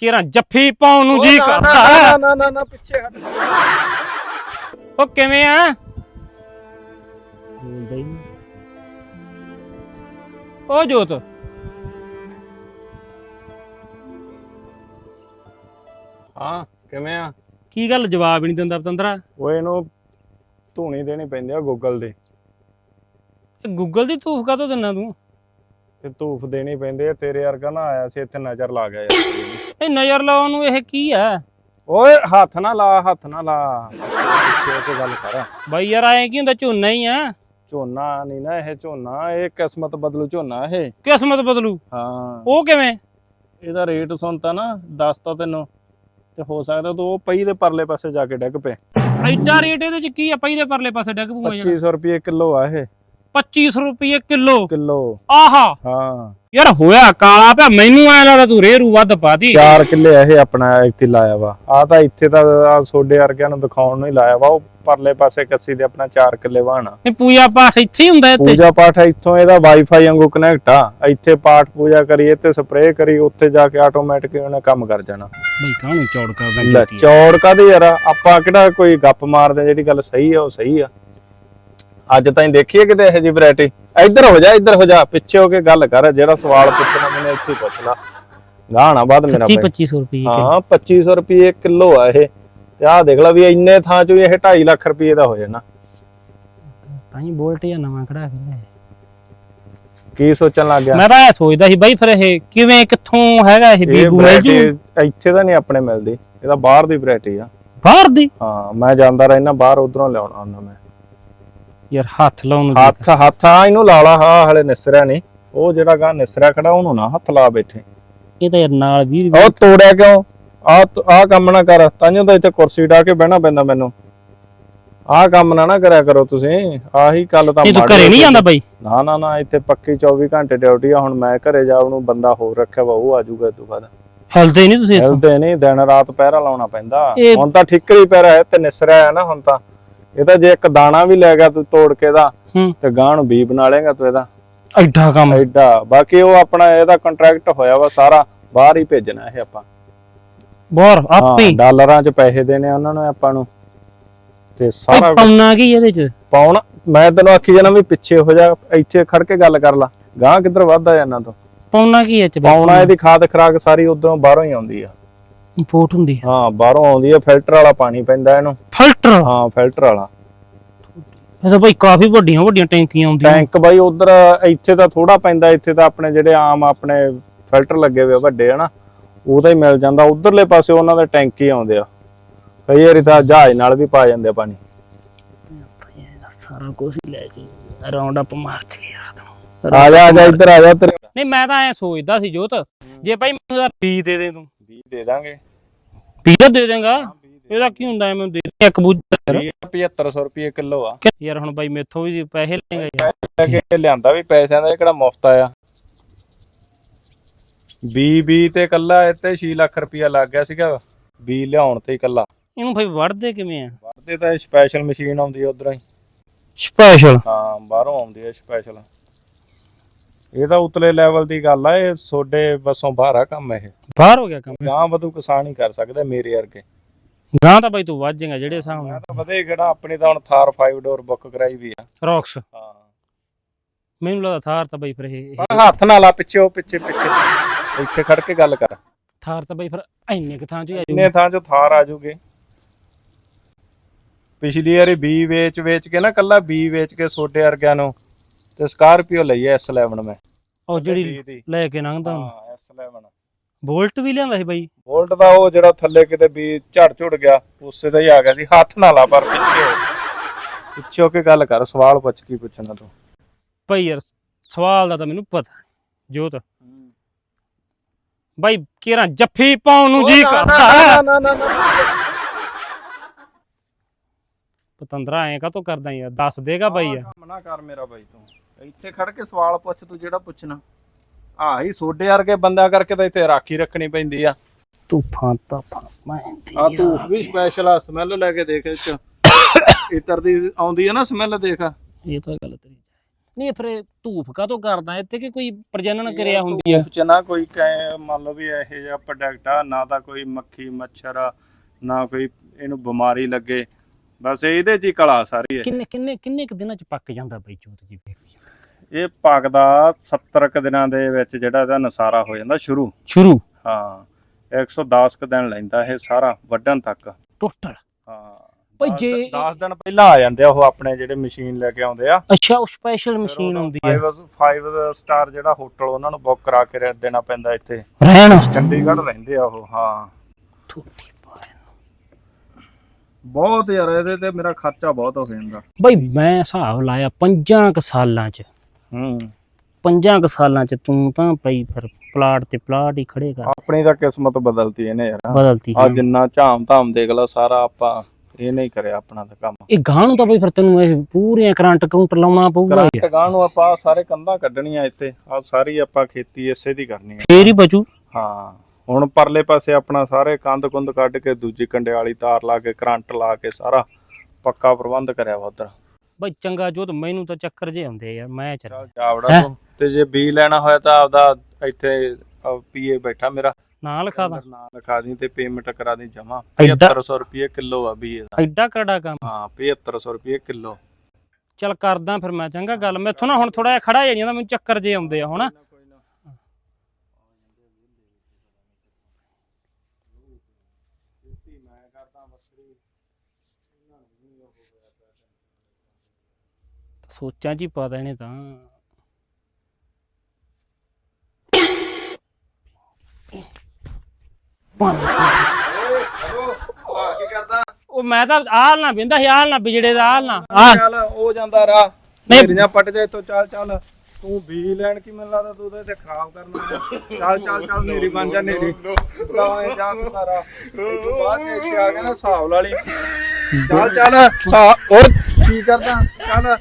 ਕਿਰਾਂ ਜੱਫੀ ਪਾਉਣ ਨੂੰ ਜੀ ਕਰਦਾ। ਨਾ। ਨਾ ਨਾ ਪਿੱਛੇ ਹਟ। ਉਹ ਕਿਵੇਂ ਆ? ਬੋਲਦਾ ਹੀ ਨਹੀਂ ਉਹ ਜੋਤ। ਹਾਂ ਕਿਵੇਂ ਆ? ਕੀ ਗੱਲ ਜਵਾਬ ਹੀ ਨਹੀਂ ਦਿੰਦਾ ਪਤੰਦਰਾ? ਉਹ ਇਹਨੂੰ ਧੂਣੀ ਦੇਣੀ ਪੈਂਦੀ ਆ ਗੂਗਲ ਦੇ ਗੂਗਲ ਦੀ ਧੂਫ ਕਾਤੋਂ ਦਿੰਨਾ ਤੂੰ? ਤੇ ਧੂਫ ਦੇਣੀ ਪੈਂਦੀ ਆ ਤੇਰੇ ਵਰਗਾ ਨਾ ਆਇਆ ਸੀ ਇੱਥੇ ਨਜ਼ਰ ਲਾ ਗਿਆ ਯਾਰ। ਇਹ ਨਜ਼ਰ ਲਾਉਣ ਨੂੰ ਇਹ ਕੀ ਆ ਓਏ ਹੱਥ ਨਾ ਲਾ ਹੱਥ ਨਾ ਲਾ। ਹੋ ਕੇ ਗੱਲ ਕਰ। ਬਾਈ ਯਾਰ ਐ ਕੀ ਹੁੰਦਾ ਝੋਨਾ ਹੀ ਆ। ਝੋਨਾ ਨਹੀਂ ਨਾ ਇਹ ਝੋਨਾ ਇਹ ਕਿਸਮਤ ਬਦਲੂ ਝੋਨਾ ਇਹ। ਕਿਸਮਤ ਬਦਲੂ? ਹਾਂ। ਉਹ ਕਿਵੇਂ? ਇਹਦਾ ਰੇਟ ਸੁਣਤਾ ਨਾ ਦੱਸਤਾ ਤੈਨੂੰ। ਤੇ ਹੋ ਸਕਦਾ ਤੂੰ ਉਹ ਪਈ ਦੇ ਪਰਲੇ ਪਾਸੇ ਜਾ ਕੇ ਡਿੱਗ ਪਏ। ਐਡਾ ਰੇਟ ਇਹਦੇ ਚ ਕੀ ਆ? ਪਈ ਦੇ ਪਰਲੇ ਪਾਸੇ ਡੱਗ ਪੂਆ ਜਿਹੜਾ 2500 ਰੁਪਏ ਕਿਲੋ ਆ ਇਹ। 2500 ਰੁਪਏ ਕਿਲੋ। ਕਿਲੋ। ਆਹਾ। ਹਾਂ। ਯਾਰ ਹੋਇਆ ਕਾਲਾ ਪਿਆ ਮੈਨੂੰ ਐ ਲੱਗਦਾ ਤੂੰ ਰੇਰੂ ਵੱਧ ਪਾਦੀ 4 ਕਿੱਲੇ ਇਹ ਆਪਣਾ ਇੱਥੇ ਲਾਇਆ ਵਾ। ਆ ਤਾਂ ਇੱਥੇ ਤਾਂ ਆ ਸੋਡੇ ਵਰਗਿਆਂ ਨੂੰ ਦਿਖਾਉਣ ਨੂੰ ਹੀ ਲਾਇਆ ਵਾ। ਉਹ ਪਰਲੇ ਪਾਸੇ ਕੱਸੀ ਦੇ ਆਪਣਾ 4 ਕਿੱਲੇ ਵਾਹਣਾ। ਇਹ ਪੂਜਾ ਪਾਠ ਇੱਥੇ ਹੀ ਹੁੰਦਾ ਇੱਥੇ? ਪੂਜਾ ਪਾਠ ਇੱਥੋਂ ਇਹਦਾ ਵਾਈਫਾਈ ਵਾਂਗੂ ਕਨੈਕਟ ਆ। ਇੱਥੇ ਪਾਠ ਪੂਜਾ ਕਰੀਏ ਤੇ ਸਪਰੇਅ ਕਰੀ ਉੱਥੇ ਜਾ ਕੇ ਆਟੋਮੈਟਿਕ ਉਹਨੇ ਕੰਮ ਕਰ ਜਾਣਾ। ਬਈ ਕਾਹਨੂੰ ਚੌੜ ਕਰਦਾ ਲੈ ਚੌੜ ਕਾਦੇ ਯਾਰ? ਆਪਾਂ ਕਿਹੜਾ ਕੋਈ ਗੱਪ ਮਾਰਦੇ ਜਿਹੜੀ ਗੱਲ ਸਹੀ ਆ ਉਹ ਸਹੀ ਆ। ਅੱਜ ਤਾਈਂ ਦੇਖੀਏ ਕਿਤੇ ਇਹੋ ਜਿਹੀ ਵੈਰਾਈਟੀ ਇੱਧਰ ਹੋ ਜਾ ਇੱਧਰ ਹੋ ਜਾ ਪਿੱਛੇ ਹੋ ਕੇ ਗੱਲ ਕਰ ਜਿਹੜਾ ਸਵਾਲ ਪੁੱਛਣਾ ਮੈਨੂੰ ਇੱਥੇ ਹੀ ਪੁੱਛ ਲਾ। ਗਾਣਾ ਬਾਅਦ ਮੇਰਾ ਸੱਚੀ ਭਾਈ। 2500 ਰੁਪਏ ਹਾਂ 2500 ਰੁਪਏ ਕਿਲੋ ਆ ਇਹ। ਤੇ ਆਹ ਦੇਖ ਲੈ ਵੀ ਇੰਨੇ ਥਾਂ ਚੋਂ ਇਹ 2.5 ਲੱਖ ਰੁਪਏ ਦਾ ਹੋ ਜਾਣਾ। ਤਾਂ ਹੀ ਬੋਲਟ ਜਾਂ ਨਵਾਂ ਕਢਾ ਕੇ ਲਿਆਏ। ਕੀ ਸੋਚਣ ਲੱਗ ਗਿਆ? ਮੈਂ ਤਾਂ ਇਹ ਸੋਚਦਾ ਸੀ ਬਾਈ ਫਿਰ ਇਹ ਕਿਵੇਂ ਕਿੱਥੋਂ ਹੈਗਾ ਇਹ ਬੀਬੂ ਮਿਲ ਜੂ ਇੱਥੇ ਤਾਂ ਨਹੀਂ ਆਪਣੇ ਮਿਲਦੀ। ਇਹ ਤਾਂ ਬਾਹਰ ਦੀ ਵੈਰਾਈਟੀ ਆ। ਬਾਹਰ ਦੀ? ਹਾਂ ਮੈਂ ਜਾਂਦਾ ਰਹਿਣਾ ਬਾਹਰ ਉਧਰੋਂ ਲਿਆਉਣਾ ਹੁੰਦਾ ਮੈਂ। ਯਾਰ ਹੱਥ ਲਾਉਣ ਨੂੰ ਹੱਥ ਹੱਥ ਆ ਇਹਨੂੰ ਲਾ ਲਾ ਹਾਂ ਹਲੇ ਨਿਸਰਿਆ ਨਹੀਂ। ਉਹ ਜਿਹੜਾ ਗਾ ਨਿਸਰਿਆ ਖੜਾ ਉਹਨੂੰ ਨਾ ਹੱਥ ਲਾ ਬੈਠੇ। ਇਹ ਤਾਂ ਯਾਰ ਨਾਲ ਵੀਰ ਉਹ ਤੋੜਿਆ ਕਿਉਂ? ਆ ਆ ਕੰਮ ਨਾ ਕਰ ਤਾਂਿਓ ਤਾਂ ਇੱਥੇ ਕੁਰਸੀ ਢਾ ਕੇ ਬਹਿਣਾ ਪੈਂਦਾ ਮੈਨੂੰ। ਆਹ ਕੰਮ ਨਾ ਨਾ ਕਰਿਆ ਕਰੋ ਤੁਸੀਂ ਆਹੀ ਕੱਲ ਤਾਂ ਤੂੰ ਘਰੇ ਨਹੀਂ। ਜਾਂਦਾ ਬਾਈ? ਨਾ ਨਾ ਨਾ ਇੱਥੇ ਪੱਕੀ 24 ਘੰਟੇ ਡਿਊਟੀ ਆ ਹੁਣ ਮੈਂ ਘਰੇ ਜਾ ਉਹਨੂੰ ਬੰਦਾ ਹੋਰ ਰੱਖਿਆ ਵਾ ਉਹ ਆ ਜਾਊਗਾ ਤੋਂ ਬਾਅਦ। ਹਿਲਦੇ ਨਹੀਂ ਤੁਸੀਂ ਹਿਲਦੇ ਨਹੀਂ ਦਿਨ ਰਾਤ ਪਹਿਰਾ ਲਾਉਣਾ ਪੈਂਦਾ। ਹੁਣ ਤਾਂ ਠਿੱਕਰੀ ਪਹਿਰਾ ਹੈ ਤੇ ਨਿਸਰਿਆ ਹੈ ਨਾ ਹੁਣ ਤਾਂ। ਇਹ ਤਾਂ ਜੇ ਇੱਕ ਦਾਣਾ ਵੀ ਲੈ ਗਿਆ ਤੂੰ ਤੋੜ ਕੇ ਦਾ ਤੇ ਗਾਂ ਨੂੰ ਬੀ ਬਣਾ ਲੇਗਾ ਤੂੰ ਇਹਦਾ। ਐਡਾ ਕੰਮ। ਐਡਾ। ਬਾਕੀ ਉਹ ਆਪਣਾ ਇਹਦਾ ਕੰਟਰੈਕਟ ਹੋਇਆ ਵਾ ਸਾਰਾ ਬਾਹਰ ਹੀ ਭੇਜਣਾ ਇਹ ਆਪਾਂ। ਬਾਹਰ ਆਪੇ ਡਾਲਰਾਂ 'ਚ ਪੈਸੇ ਦੇਣੇ ਉਹਨਾਂ ਨੂੰ ਆਪਾਂ ਨੂੰ। ਤੇ ਸਾਰਾ ਪਾਉਣਾ ਕੀ ਇਹਦੇ ਚ? ਪਾਉਣ। ਮੈਂ ਤੈਨੂੰ ਆਖੀ ਜਾਣਾ ਵੀ ਪਿੱਛੇ ਹੋ ਜਾ ਇੱਥੇ ਖੜ ਕੇ ਗੱਲ ਕਰ ਲਾ। ਗਾਂ ਕਿੱਧਰ ਵੱਧਦਾ ਇਹਨਾਂ ਤੋਂ? ਪਾਉਣਾ ਕੀ ਇਹ ਚ ਪਾਉਣਾ ਇਹਦੀ ਖਾਦ ਖਰਾਕ ਸਾਰੀ ਉਧਰੋਂ ਬਾਹਰੋਂ ਹੀ ਆਉਂਦੀ ਆ। ਇੰਪੋਰਟ ਹੁੰਦੀ ਹੈ। ਹਾਂ ਬਾਹਰੋਂ ਆਉਂਦੀ ਆ ਫਿਲਟਰ ਵਾਲਾ ਪਾਣੀ ਪੈਂਦਾ ਇਹਨੂੰ। ਫਿਲਟਰ ਹਾਂ ਫਿਲਟਰ ਵਾਲਾ। ਇਹ ਤਾਂ ਬਾਈ ਕਾਫੀ ਵੱਡੀਆਂ ਵੱਡੀਆਂ ਟੈਂਕੀਆਂ ਆਉਂਦੀਆਂ। ਟੈਂਕ ਬਾਈ ਉਧਰ ਇੱਥੇ ਤਾਂ ਥੋੜਾ ਪੈਂਦਾ ਇੱਥੇ ਤਾਂ ਆਪਣੇ ਜਿਹੜੇ ਆਮ ਆਪਣੇ ਫਿਲਟਰ ਲੱਗੇ ਹੋਏ ਆ ਵੱਡੇ ਹਨਾ। ਉਹਦਾ ਹੀ ਮਿਲ ਜਾਂਦਾ। ਉਧਰਲੇ ਪਾਸੇ ਉਹਨਾਂ ਦੇ ਟੈਂਕ ਹੀ ਆਉਂਦੇ ਆ। ਕਈ ਵਾਰੀ ਤਾਂ ਜਹਾਜ਼ ਨਾਲ ਵੀ ਪਾ ਜਾਂਦੇ ਆ ਪਾਣੀ। ਸਾਰਾ ਕੁਝ ਹੀ ਲੈ ਕੇ ਰਾਉਂਡ ਅਪ ਮਾਰ ਚ ਗਿਆ ਰਾਤ ਨੂੰ। ਆ ਜਾ ਆ ਜਾ ਇੱਧਰ ਆ ਜਾ ਤੇਰੇ ਨਹੀਂ ਮੈਂ ਤਾਂ ਐ ਸੋਚਦਾ ਸੀ ਜੋਤ। ਜੇ ਭਾਈ ਮੈਨੂੰ ਦਾ ਬੀ ਦੇ ਦੇ ਤੂੰ? 20 ਦੇ ਦਾਂਗੇ। ਦੇ ਇਹਦਾ ਕੀ ਹੁੰਦਾ? ਐ ਮੈਨੂੰ ਦੇ ਦੇ ਇੱਕ ਬੂਝਾ 7500 ਰੁਪਏ ਕਿਲੋ ਆ। ਯਾਰ ਹੁਣ ਬਾਈ ਮੇਥੋਂ ਵੀ ਪੈਸੇ ਲਏਗਾ ਯਾਰ। ਲੈ ਕੇ ਲਿਆਂਦਾ ਵੀ ਪੈਸਿਆਂ ਦਾ ਇਹ ਕਿਹੜਾ ਮੁਫਤ ਆਇਆ। ਬੀ ਬੀ ਤੇ ਕੱਲਾ ਇੱਥੇ 6 ਲੱਖ ਰੁਪਇਆ ਲੱਗ ਗਿਆ ਸੀਗਾ। ਬੀ ਲਿਆਉਣ ਤੇ ਕੱਲਾ ਇਹਨੂੰ ਭਾਈ ਵੜਦੇ ਕਿਵੇਂ ਆ? ਵਰਦੇ ਤਾਂ ਸਪੈਸ਼ਲ ਮਸ਼ੀਨ ਆਉਂਦੀ ਆ ਉਧਰੋਂ ਹੀ। ਸਪੈਸ਼ਲ ਹਾਂ ਬਾਹਰੋਂ ਆਉਂਦੀ ਹੈ ਸਪੈਸ਼ਲ ਇਹ ਤਾਂ ਉਤਲੇ ਲੈਵਲ ਦੀ ਗੱਲ ਆ ਇਹ ਸੋਡੇ ਬਸੋਂ ਬਾਹਰ ਆ ਕੰਮ ਇਹ। ਬਾਹਰ ਹੋ ਗਿਆ ਕੰਮ ਗਾਂ ਵਧੂ ਕਿਸਾਨ ਹੀ ਕਰ ਸਕਦੇ ਮੇਰੇ ਵਰਗੇ। ਗਾਂ ਤਾਂ ਬਾਈ ਤੂੰ ਵੱਜ ਜਾਏਗਾ ਜਿਹੜੇ ਹਿਸਾਬ ਮੈਂ ਤਾਂ ਵਧੇ ਕਿਹੜਾ ਆਪਣੀ ਤਾਂ ਹੁਣ ਥਾਰ 5 ਡੋਰ ਬੁੱਕ ਕਰਾਈ ਵੀ ਆ। ਰੌਕਸ ਹਾਂ। ਮੈਨੂੰ ਲੱਗਦਾ ਥਾਰ ਤਾਂ ਬਾਈ ਫਿਰ ਇਹ ਹੱਥ ਨਾਲ ਆ ਪਿੱਛੇ ਉਹ ਪਿੱਛੇ ਪਿੱਛੇ। ਇੱਥੇ ਖੜ ਕੇ ਗੱਲ ਕਰ। ਥਾਰ ਤਾਂ ਬਾਈ ਫਿਰ ਇੰਨੇ ਕੁ ਥਾਂ ਚ ਹੀ ਆ ਇੰਨੇ ਥਾਂ 'ਚੋਂ ਥਾਰ ਆ ਜੂਗੇ। ਪਿਛਲੀ ਵਾਰੀ ਬੀ ਵੇਚ ਵੇਚ ਕੇ ਨਾ ਕੱਲਾ ਬੀ ਵੇਚ ਕੇ ਸੋਡੇ ਵਰਗਿਆਂ ਨੂੰ ਤੇ ਸਕਾਰਪੀਓ ਲਈ ਐ S11 ਮੈਂ। ਉਹ ਜਿਹੜੀ ਦੀ। ਲੈ ਕੇ ਲੰਘਦਾ ਹੁਣ ਹਾਂ S11 ਬੋਲਟ ਵੀ ਲਿਆਂਦਾ ਸੀ ਬਾਈ? ਵੋਲਟ ਦਾ ਉਹ ਜਿਹੜਾ ਥੱਲੇ ਕਿਤੇ ਵੀ ਝੜ ਝੁੜ ਗਿਆ ਉਸੇ ਦਾ ਹੀ ਆ ਗਿਆ ਸੀ ਹੱਥ ਨਾਲ ਆ ਪਰ ਪਿੱਛੇ। ਹੋ। ਪਿੱਛੇ ਹੋ ਕੇ ਗੱਲ ਕਰ ਸਵਾਲ ਪੁੱਛ ਕੀ ਪੁੱਛਣਾ ਤੂੰ। ਭਾਈ ਯਾਰ ਸਵਾਲ ਦਾ ਤਾਂ ਮੈਨੂੰ ਪਤਾ ਜੋਤ। ਬਾਈ ਕਿਹੜਾ ਜੱਫੀ ਪਾਉਣ ਨੂੰ ਜੀ ਕਰਦਾ ਨਾ ਨਾ ਨਾ। ਪਤੰਦਰਾ ਐ ਕਾਤੋਂ ਕਰਦਾ ਯਾਰ? ਦੱਸ ਦੇਗਾ ਬਾਈ ਯਾਰ। ਕੰਮ ਨਾ ਕਰ ਮੇਰਾ ਬਾਈ ਤੂੰ। ਇੱਥੇ ਖੜ ਕੇ ਸਵਾਲ ਪੁੱਛ ਤੂੰ ਜਿਹੜਾ ਪੁੱਛਣਾ। ਆਹ ਹੀ ਸੋਡੇ ਵਰਗੇ ਬੰਦਿਆਂ ਕਰਕੇ ਤਾਂ ਇੱਥੇ ਰਾਖੀ ਰੱਖਣੀ ਪੈਂਦੀ ਆ। ਤੂਫਾਨ ਤਾਂ ਮੈਂ ਆ ਤੂੰ ਵੀ ਸਪੈਸ਼ਲ ਆ ਸਮੈਲ ਲੈ ਕੇ ਦੇਖ ਇਹ ਚ ਇਤਰ ਦੀ ਆਉਂਦੀ ਆ ਨਾ ਸਮੈਲ ਦੇਖ। ਇਹ ਤਾਂ ਗੱਲ ਤੇਰੀ ਨਹੀਂ ਫਿਰ ਇਹ ਧੂਫ ਕਾਤੋਂ ਕਰਦਾ? ਇੱਥੇ ਕਿ ਕੋਈ ਪ੍ਰਜਨਨ ਕਿਰਿਆ ਹੁੰਦੀ ਆ? ਚ ਨਾ ਕੋਈ ਕਹੇ ਮੰਨ ਲਓ ਵੀ ਇਹੋ ਜਿਹਾ ਪ੍ਰੋਡਕਟ ਆ ਨਾ ਤਾਂ ਕੋਈ ਮੱਖੀ ਮੱਛਰ ਆ ਨਾ ਕੋਈ ਇਹਨੂੰ ਬਿਮਾਰੀ ਲੱਗੇ। ਬਸ ਇਹਦੇ ਚ ਹੀ ਕਲਾ ਸਾਰੀ ਹੈ। ਕਿੰਨੇ ਕਿੰਨੇ ਕਿੰਨੇ ਕੁ ਦਿਨਾਂ ਚ ਪੱਕ ਜਾਂਦਾ ਬਈ ਜੋਤ ਜੀ ਵੇਖ ਇਹ ਪੱਕਦਾ 70 ਕੁ ਦਿਨਾਂ ਦੇ ਵਿੱਚ ਜਿਹੜਾ ਇਹਦਾ ਨਸਾਰਾ ਹੋ ਜਾਂਦਾ ਸ਼ੁਰੂ। ਸ਼ੁਰੂ? ਹਾਂ 110 ਕੁ ਦਿਨ ਲੈਂਦਾ ਇਹ ਸਾਰਾ ਵੱਢਣ ਤੱਕ। ਟੋਟਲ ਹਾਂ ਭਾਈ ਜੇ- 10 ਦਿਨ ਪਹਿਲਾਂ ਆ ਜਾਂਦੇ ਆ ਉਹ ਆਪਣੇ ਜਿਹੜੇ ਮਸ਼ੀਨ ਲੈ ਕੇ ਆਉਂਦੇ ਆ। ਅੱਛਾ ਉਹ ਸਪੈਸ਼ਲ ਮਸ਼ੀਨ ਹੁੰਦੀ ਹੈ 5 5 ਸਟਾਰ ਜਿਹੜਾ ਹੋਟਲ ਉਹਨਾਂ ਨੂੰ ਬੁੱਕ ਕਰਾ ਕੇ ਰਹਿ- ਦੇਣਾ ਪੈਂਦਾ ਇੱਥੇ। ਰਹਿਣ? ਚੰਡੀਗੜ੍ਹ ਰਹਿੰਦੇ ਆ ਉਹ ਹਾਂ। ਥੋੜੀ। ਬਹੁਤ ਯਾਰ ਇਹਦੇ ਤੇ ਮੇਰਾ ਖਰਚਾ ਬਹੁਤ ਹੋ ਜਾਂਦਾ। ਬਈ ਮੈਂ ਹਿਸਾਬ ਲਾਇਆ ਪੰਜਾਂ ਕੁ ਸਾਲਾਂ ਚ। ਹੂੰ। ਪੰਜਾਂ ਕੁ ਸਾਲਾਂ ਚ ਤੂੰ ਤਾਂ ਪਈ ਫਿਰ ਪਲਾਟ ਤੇ ਪਲਾਟ ਹੀ ਖੜੇ ਕਰ। ਆਪਣੀ ਤਾਂ ਕਿਸਮਤ ਬਦਲਤੀ ਇਹਨੇ ਯਾਰ। ਬਦਲਤੀ ਆ ਜਿੰਨਾ ਝਾਮ ਧਾਮ ਦੇਖ ਲਾ ਸਾਰਾ ਆਪਾਂ ਇਹ ਨਹੀਂ ਕਰਿਆ ਆਪਣਾ ਤਾਂ ਕੰਮ। ਇਹ ਗਾਂ ਨੂੰ ਤਾਂ ਬਈ ਫਿਰ ਤੈਨੂੰ ਇਹ ਪੂਰੀਆਂ ਕਰੰਟ ਕਾਊਂਟਰ ਲਾਉਣਾ ਪਊਗਾ। ਕਰੰਟ ਗਾਂ ਨੂੰ ਆਪਾਂ ਸਾਰੇ ਕੰਧਾਂ ਕੱਢਣੀਆਂ ਇੱਥੇ। ਆ ਸਾਰੀ ਆਪਾਂ ਖੇਤੀ ਇਸੇ ਦੀ ਕਰਨੀ ਹੈ ਫੇਰ ਹੀ ਬਚੂ। ਹਾਂ। ਹੁਣ ਪਰਲੇ ਪਾਸੇ ਆਪਣਾ ਸਾਰੇ ਕੰਧ ਕੁੰਧ ਕੱਢ ਕੇ ਦੂਜੀ ਕੰਡੇ ਵਾਲੀ ਤਾਰ ਲਾ ਕੇ ਕਰੰਟ ਲਾ ਕੇ ਸਾਰਾ ਪੱਕਾ ਪ੍ਰਬੰਧ ਕਰਿਆ ਵਾ ਉਧਰ। ਬਈ ਚੰਗਾ ਜੋਤ ਮੈਨੂੰ ਤਾਂ ਚੱਕਰ ਜੇ ਆਉਂਦੇ ਆ ਯਾਰ ਮੈਂ ਚੱਲ। ਜਾਵੜਾ ਤੂੰ ਤੇ ਜੇ ਬੀ ਲੈਣਾ ਹੋਇਆ ਤਾਂ ਆਪਦਾ ਇੱਥੇ ਪੀਏ ਬੈਠਾ ਮੇਰਾ। ਨਾਲ ਲਿਖਾ ਦਾਂ। ਨਾਂ ਲਿਖਾ ਦੀ ਤੇ ਪੇਮੈਂਟ ਕਰਾ ਦੀ ਜਮਾ। ਐਡਾ- 7500 ਰੁਪਏ ਕਿਲੋ ਆ ਬੀ ਦਾ ਐਡਾ ਕੜਾ ਕੰਮ? ਹਾਂ 7500 ਰੁਪਏ ਕਿਲੋ। ਚੱਲ ਕਰਦਾ ਫਿਰ ਮੈਂ ਚੰਗਾ ਗੱਲ। ਮੈਥੋਂ ਨਾ ਹੁਣ ਥੋੜਾ ਜਿਹਾ ਖੜਾ ਹੋ ਜਾਂਦਾ ਮੈਨੂੰ ਚੱਕਰ ਜੇ ਆਉਂਦੇ ਆ ਹੁਣ। ਸੋਚਾਂ ਚ ਹੀ ਪਾ ਦੇਣੇ ਤਾਂ। ਕੀ ਕਰਦਾ? ਉਹ ਮੈਂ ਤਾਂ ਆਲ ਨਾ ਬਿੰਦਾ ਸੀ ਆਲ ਨਾ ਬਿਜੜੇ ਦਾ ਆਲ ਨਾ ਆਹ ਚੱਲ ਉਹ ਜਾਂਦਾ ਰਾਹ। ਨਹੀਂ। ਮੇਰੀਆਂ ਪੱਟ ਜਾ ਇੱਥੋਂ ਚੱਲ ਚੱਲ। ਤੂੰ ਬੀ ਲੈਣ ਕੀ ਮੈਨੂੰ ਲੱਗਦਾ ਤੂੰ ਤਾਂ ਇੱਥੇ ਖਰਾਬ ਕਰਨਾ ਚੱਲ ਚੱਲ ਚੱਲ ਨੇਰੀ ਬਣ ਜਾ ਨੇਰੀ। ਲਾਏ ਜਾ ਸਾਰਾ। ਬਾਅਦ ਇੱਥੇ ਆ ਗਿਆ ਨਾ ਹਿਸਾਬ ਲਾ ਲਈ। ਚੱਲ ਚੱਲ ਸਾ ਉਹ ਕੀ ਕਰਦਾ? ਚੱਲ।